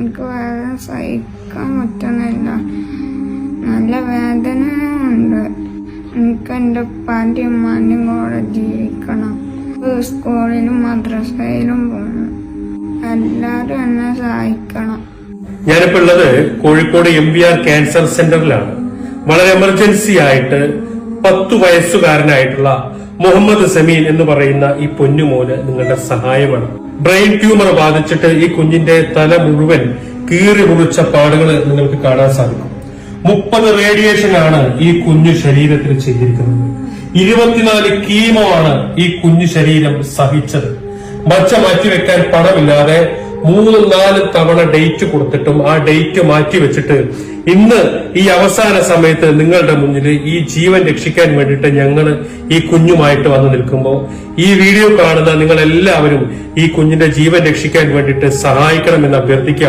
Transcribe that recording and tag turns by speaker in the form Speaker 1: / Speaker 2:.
Speaker 1: എനിക്ക് വേദന സഹിക്കാൻ പറ്റുന്നില്ല. നല്ല വേദന ഉണ്ട് എനിക്ക് എന്റെ ഉപ്പാന്റെയും ഉമ്മാന്റെയും കൂടെ ജീവിക്കണം. സ്കൂളിലും മദ്രസയിലും പോകണം എല്ലാവരും എന്നെ സഹായിക്കണം.
Speaker 2: ഞാനിപ്പോ ഉള്ളത് Kozhikode M B R cancer സെന്ററിലാണ്. വളരെ എമർജൻസി ആയിട്ട് പത്തു വയസ്സുകാരനായിട്ടുള്ള മുഹമ്മദ് സമീൻ എന്ന് പറയുന്ന ഈ പൊന്നുമോന് നിങ്ങളുടെ സഹായമാണ്. ബ്രെയിൻ ട്യൂമർ ബാധിച്ചിട്ട് ഈ കുഞ്ഞിന്റെ തല മുഴുവൻ കീറി മുറിച്ച പാടുകൾ നിങ്ങൾക്ക് കാണാൻ സാധിക്കും. മുപ്പത് റേഡിയേഷൻ ആണ് ഈ കുഞ്ഞു ശരീരത്തിൽ ചെയ്തിരിക്കുന്നത്. ഇരുപത്തിനാല് കീമോ ആണ് ഈ കുഞ്ഞു ശരീരം സഹിച്ചത്. മച്ച മാറ്റിവെക്കാൻ പണമില്ലാതെ മൂന്ന് നാല് തവണ ഡേറ്റ് കൊടുത്തിട്ടും ആ ഡേറ്റ് മാറ്റി വെച്ചിട്ട് ഇന്ന് ഈ അവസാന സമയത്ത് നിങ്ങളുടെ മുന്നിൽ ഈ ജീവൻ രക്ഷിക്കാൻ വേണ്ടിയിട്ട് ഞങ്ങൾ ഈ കുഞ്ഞുമായിട്ട് വന്നു നിൽക്കുമ്പോൾ ഈ വീഡിയോ കാണുന്ന നിങ്ങൾ എല്ലാവരും ഈ കുഞ്ഞിന്റെ ജീവൻ രക്ഷിക്കാൻ വേണ്ടിയിട്ട് സഹായിക്കണമെന്ന് അഭ്യർത്ഥിക്കുക